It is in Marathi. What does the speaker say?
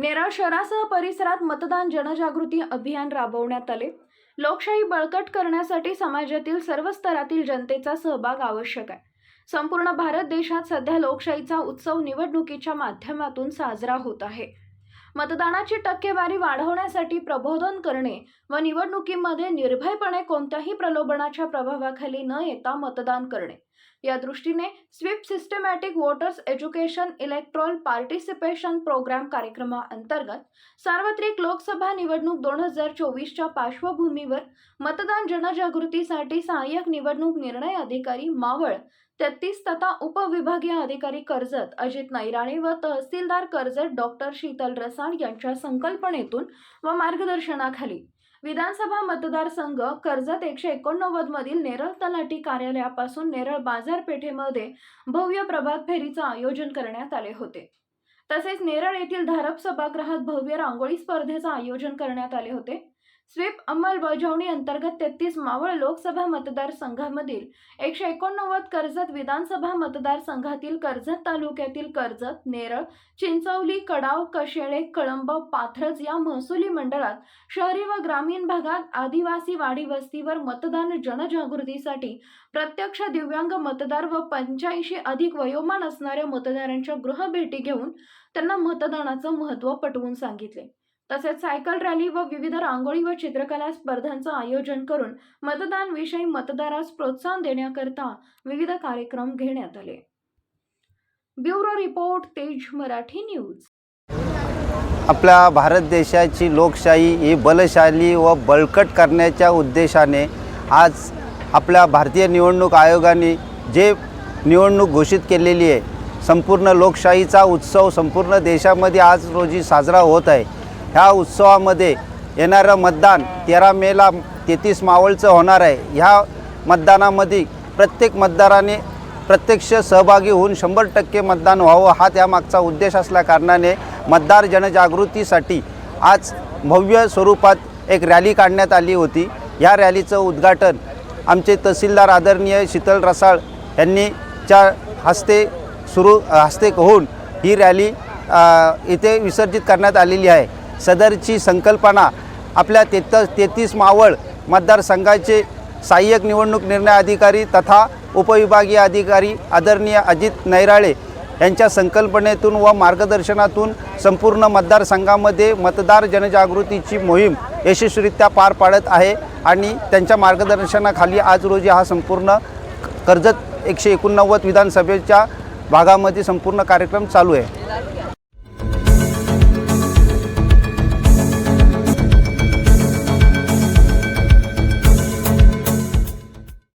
नेरळ शहरासह परिसरात मतदान जनजागृती अभियान राबवण्यात आले. लोकशाही बळकट करण्यासाठी समाजातील सर्व स्तरातील जनतेचा सहभाग आवश्यक आहे. संपूर्ण भारत देशात सध्या लोकशाहीचा उत्सव निवडणुकीच्या माध्यमातून साजरा होत आहे. मतदानाची टक्केवारी वाढवण्यासाठी प्रबोधन करणे व निवडणुकीमध्ये निर्भयपणे कोणत्याही प्रलोभनाच्या प्रभावाखाली न येता मतदान करणे. या दृष्टीने sweep systematic voters education electoral participation programme कार्यक्रमाअंतर्गत सार्वत्रिक लोकसभा निवडणूक दोन हजार चोवीसच्या पार्श्वभूमीवर मतदान जनजागृतीसाठी सहाय्यक निवडणूक निर्णय अधिकारी मावळ तेहतीस तथा उपविभागीय अधिकारी कर्जत अजित नैराणे व तहसीलदार कर्जत डॉक्टर शीतल रसाळ यांच्या संकल्पनेतून व मार्गदर्शनाखाली विधानसभा मतदारसंघ कर्जत एकशे एकोणनव्वद मधील नेरळ तलाठी कार्यालयापासून नेरळ बाजारपेठेमध्ये भव्य प्रभात फेरीचं आयोजन करण्यात आले होते. तसेच नेरळ येथील धारप सभागृहात भव्य रांगोळी स्पर्धेचं आयोजन करण्यात आले होते. स्वीप अंमलबजावणी अंतर्गत तेहतीस मावळ लोकसभा मतदारसंघामधील एकशे एकोणनव्वद कर्जत विधानसभा मतदारसंघातील कर्जत तालुक्यातील कर्जत नेरळ चिंचवली कडाव कशेळे कळंब पाथरज या महसुली मंडळात शहरी व ग्रामीण भागात आदिवासी वाडी वस्तीवर मतदान जनजागृतीसाठी प्रत्यक्ष दिव्यांग मतदार व पंच्याऐंशी अधिक वयोमान असणाऱ्या मतदारांच्या गृहभेटी घेऊन त्यांना मतदानाचं महत्त्व पटवून सांगितले. तसेच सायकल रॅली व विविध रांगोळी व चित्रकला स्पर्धांचं आयोजन करून मतदान विषयी मतदारास प्रोत्साहन देण्याकरता विविध कार्यक्रम घेण्यात आले. ब्युरो रिपोर्ट तेज मराठी न्यूज. आपल्या भारत देशाची लोकशाही ही बलशाली व बळकट करण्याच्या उद्देशाने आज आपल्या भारतीय निवडणूक आयोगाने जे निवडणूक घोषित केलेली आहे संपूर्ण लोकशाहीचा उत्सव संपूर्ण देशामध्ये आज रोजी साजरा होत आहे. ह्या उत्सवामध्ये येणारं मतदान तेरा मेला तेहतीस मावळचं होणार आहे. ह्या मतदानामध्ये प्रत्येक मतदाराने प्रत्यक्ष सहभागी होऊन शंभर टक्के मतदान व्हावं हा त्यामागचा उद्देश असल्याकारणाने मतदार जनजागृतीसाठी आज भव्य स्वरूपात एक रॅली काढण्यात आली होती. या रॅलीचं उद्घाटन आमचे तहसीलदार आदरणीय शीतल रसाळ यांनी च्या हस्ते सुरू हस्ते होऊन ही रॅली इथे विसर्जित करण्यात आलेली आहे. सदरची संकल्पना आपल्या तेत तेहतीस मावळ मतदारसंघाचे सहाय्यक निवडणूक निर्णय अधिकारी तथा उपविभागीय अधिकारी आदरणीय अजित नैराळे यांच्या संकल्पनेतून व मार्गदर्शनातून संपूर्ण मतदारसंघामध्ये मतदार जनजागृतीची मोहीम यशस्वीरित्या पार पाडत आहे आणि त्यांच्या मार्गदर्शनाखाली आज रोजी हा संपूर्ण कर्जत एकशे एकोणनव्वद विधानसभेच्या भागामध्ये संपूर्ण कार्यक्रम चालू आहे.